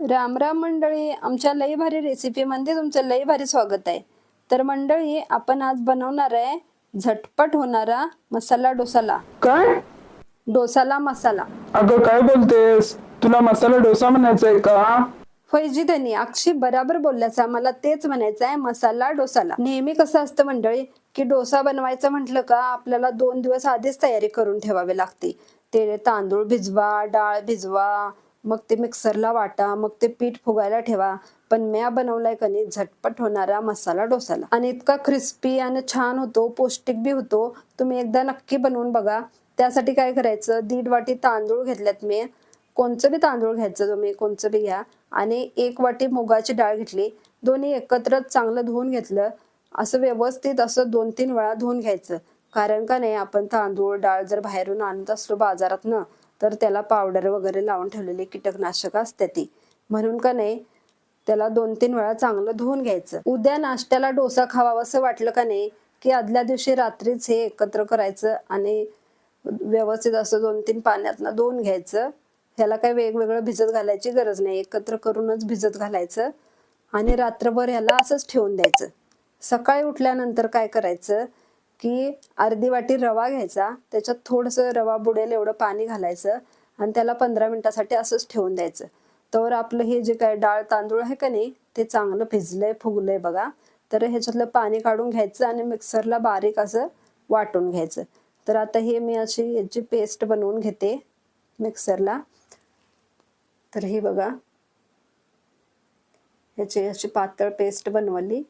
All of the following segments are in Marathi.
राम राम मंडळी आमच्या लई भारी रेसिपीमध्ये तुमचं लई भारी स्वागत आहे. तर मंडळी आपण आज बनवणार आहे झटपट होणारा मसाला डोसाला. काय? डोसाला मसाला. अगं काय बोलतेस? तुला मसाला डोसा म्हणायचंय का? फैजी धनी अक्षी बराबर बोलल्याचा मला तेच म्हणायचं आहे मसाला डोसाला. नेहमी कसं असतं मंडळी की डोसा बनवायचं म्हटलं का आपल्याला दोन दिवस आधीच तयारी करून ठेवावी लागते. ते तांदूळ भिजवा डाळ भिजवा मग ते मिक्सरला वाटा मग ते पीठ फुगायला ठेवा. पण म्या बनवलाय का नाही झटपट होणारा मसाला डोसाला. आणि इतका क्रिस्पी आणि छान होतो पौष्टिक बी होतो तुम्ही एकदा नक्की बनवून बघा. त्यासाठी काय करायचं दीड वाटी तांदूळ घेतल्यात मी. कोणचं बी तांदूळ घ्यायचं तुम्ही कोणचं बी घ्या. आणि एक वाटी मुगाची डाळ घेतली. दोन्ही एकत्रच चांगलं धुवून घेतलं. असं व्यवस्थित असं दोन तीन वेळा धुवून घ्यायचं. कारण का नाही आपण तांदूळ डाळ जर बाहेरून आणत असलो बाजारात ना तर त्याला पावडर वगैरे लावून ठेवलेले कीटकनाशक असते ती. म्हणून का नाही त्याला दोन तीन वेळा चांगलं धुवून घ्यायचं. उद्या नाश्त्याला डोसा खावा असं वाटलं का नाही की आदल्या दिवशी रात्रीच हे एकत्र करायचं आणि व्यवस्थित असं दोन तीन पाण्यातनं धुवून घ्यायचं. ह्याला काही वेगवेगळं भिजत घालायची गरज नाही. एकत्र करूनच भिजत घालायचं आणि रात्रभर ह्याला असंच ठेवून द्यायचं. सकाळी उठल्यानंतर काय करायचं की अर्धी वाटी रवा घ्यायचा त्याच्यात थोडंसं रवा बुडेल एवढं पाणी घालायचं आणि त्याला पंधरा मिनिटासाठी असंच ठेवून द्यायचं. तर आपलं हे जे काय डाळ तांदूळ आहे का नाही ते चांगलं भिजलंय फुगलंय बघा. तर ह्याच्यातलं पाणी काढून घ्यायचं आणि मिक्सरला बारीक असं वाटून घ्यायचं. तर आता हे मी अशी याची पेस्ट बनवून घेते मिक्सरला. तर ही बघा. ह्याची अशी पातळ पेस्ट बनवली.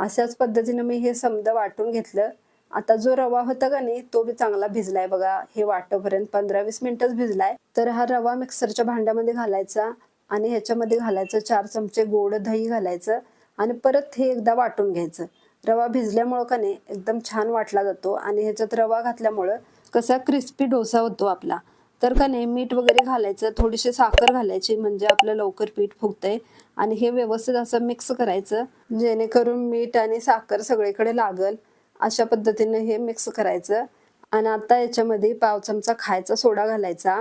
अशाच पद्धतीनं मी हे समद वाटून घेतलं. आता जो रवा होता का नाही तो बी चांगला भिजलाय बघा. हे वाटोपर्यंत पंधरा वीस मिनिटच भिजलाय. तर हा रवा मिक्सरच्या भांड्यामध्ये घालायचा आणि ह्याच्यामध्ये घालायचं चार चमचे गोड दही घालायचं आणि परत हे एकदा वाटून घ्यायचं. रवा भिजल्यामुळं का नाही एकदम छान वाटला जातो. आणि ह्याच्यात रवा घातल्यामुळं कसा क्रिस्पी डोसा होतो आपला. तर का नाही मीठ वगैरे घालायचं थोडीशी साखर घालायची म्हणजे आपलं लवकर पीठ फुगतंय. आणि हे व्यवस्थित असं मिक्स करायचं जेणेकरून मीठ आणि साखर सगळीकडे लागल. अशा पद्धतीने हे मिक्स करायचं. आणि आता याच्यामध्ये पाव चमचा खायचा सोडा घालायचा.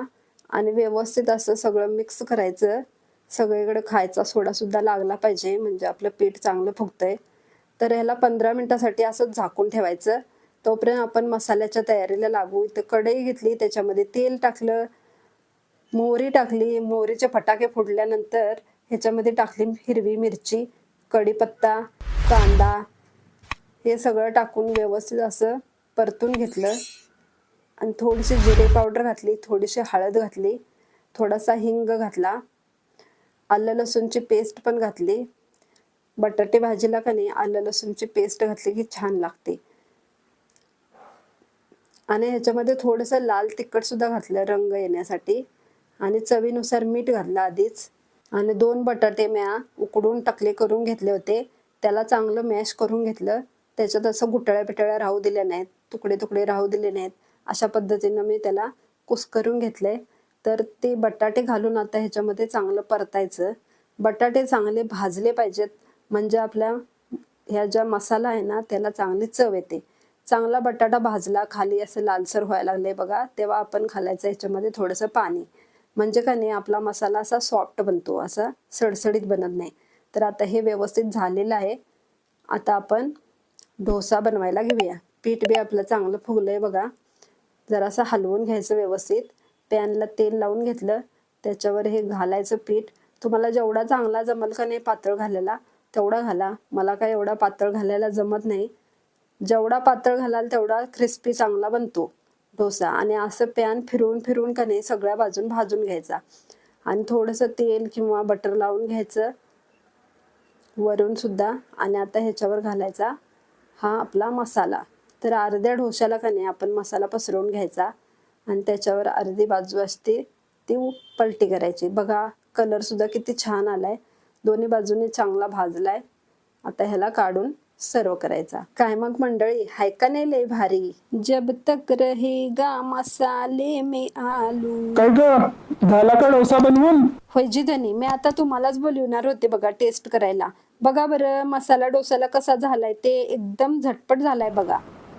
आणि व्यवस्थित असं सगळं मिक्स करायचं. सगळीकडे खायचा सोडा सुद्धा लागला पाहिजे म्हणजे आपलं पीठ चांगलं फुगतंय. तर ह्याला पंधरा मिनिटासाठी असंच झाकून ठेवायचं. तोपर्यंत आपण मसाल्याच्या तयारीला लागू. इथं कढई घेतली त्याच्यामध्ये तेल टाकलं मोहरी टाकली मोहरीचे फटाके फोडल्यानंतर ह्याच्यामध्ये टाकली हिरवी मिरची कढीपत्ता कांदा हे सगळं टाकून व्यवस्थित असं परतून घेतलं. आणि थोडीशी जिरे पावडर घातली थोडीशी हळद घातली थोडासा हिंग घातला. आलं लसूणची पेस्ट पण घातली. बटाटे भाजीला का नाही आलं लसूणची पेस्ट घातली की छान लागते. आणि ह्याच्यामध्ये थोडंसं लाल तिखट सुद्धा घातलं रंग येण्यासाठी. आणि चवीनुसार मीठ घातलं आधीच. आणि दोन बटाटे म्या उकडून टकले करून घेतले होते. त्याला चांगलं मॅश करून घेतलं. त्याच्यात असं गुटळ्या पिटळ्या राहू दिल्या नाहीत. तुकडे तुकडे राहू दिले नाहीत. अशा पद्धतीनं मी त्याला कुस्करून घेतले. तर ते बटाटे घालून आता ह्याच्यामध्ये चांगलं परतायचं. बटाटे चांगले भाजले पाहिजेत. म्हणजे आपल्या ह्या ज्या मसाला आहे ना त्याला चांगली चव येते. चांगला बटाटा भाजला खाली असं लालसर व्हायला लागले बघा. तेव्हा आपण घालायचं ह्याच्यामध्ये थोडंसं पाणी. म्हणजे का नाही आपला मसाला असा सॉफ्ट बनतो असा सडसडीत बनत नाही. तर आता हे व्यवस्थित झालेलं आहे. आता आपण डोसा बनवायला घेऊया. पीठ बी आपलं चांगलं फुगलंय बघा. जरासं हलवून घ्यायचं व्यवस्थित. पॅनला तेल लावून घेतलं. त्याच्यावर हे घालायचं पीठ. तुम्हाला जेवढा चांगला जमल का नाही पातळ घालायला तेवढा घाला. मला काय एवढा पातळ घालायला जमत नाही. जेवढा पातळ घालाल तेवढा क्रिस्पी चांगला बनतो. डोसा. आणि असं पॅन फिरवून फिरवून का नाही सगळ्या बाजून भाजून घ्यायचा. आणि थोडंसं तेल किंवा बटर लावून घ्यायचं. वरून सुद्धा. आणि आता ह्याच्यावर घालायचा हा आपला मसाला. तर अर्ध्या डोश्याला का नाही आपण मसाला पसरवून घ्यायचा. आणि त्याच्यावर अर्धी बाजू असते ती पलटी करायची. बघा कलर सुद्धा किती छान आलाय. दोन्ही बाजूने चांगला भाजलाय. आता ह्याला काढून सर्व करायचा. काय मग मंडळी? हाय का नाही लय भारी? जब तक रहेगा मसाले में आलू. काय ग? झाला का डोसा बनवून? होय जी धनी मी आता तुम्हालाच बोलवणार होते बघा टेस्ट करायला. बघा बरं मसाला डोसाला कसा झालाय? ते एकदम झटपट झालाय बघा.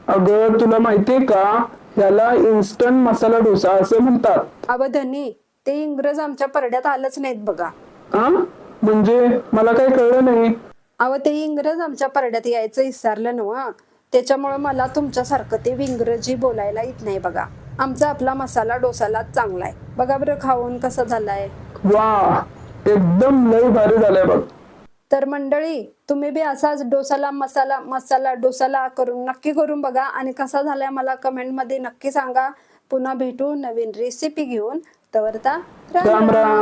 अगं तुला माहितीये का? याला इन्स्टंट मसाला डोसा असे म्हणतात. अव धनी ते इंग्रज आमच्या परड्यात आलंच नाहीत बघा. हा म्हणजे? मला काही कळलं नाही. अहो ते इंग्रज आमच्या परड्यात यायचं विसरलं नव त्याच्यामुळं मला तुमच्यासारखं ते विंग्रजी बोलायला येत नाही बघा. आमचा आपला मसाला डोसाला चांगला आहे. बघा बरं खाऊन कसा झालाय. वा एकदम लय भारी झालंय बघ. तर मंडळी तुम्ही बी असाच डोसाला मसाला मसाला डोसाला करून नक्की करून बघा. आणि कसा झालाय मला कमेंटमध्ये नक्की सांगा. पुन्हा भेटू नवीन रेसिपी घेऊन. तवरता राम. राम.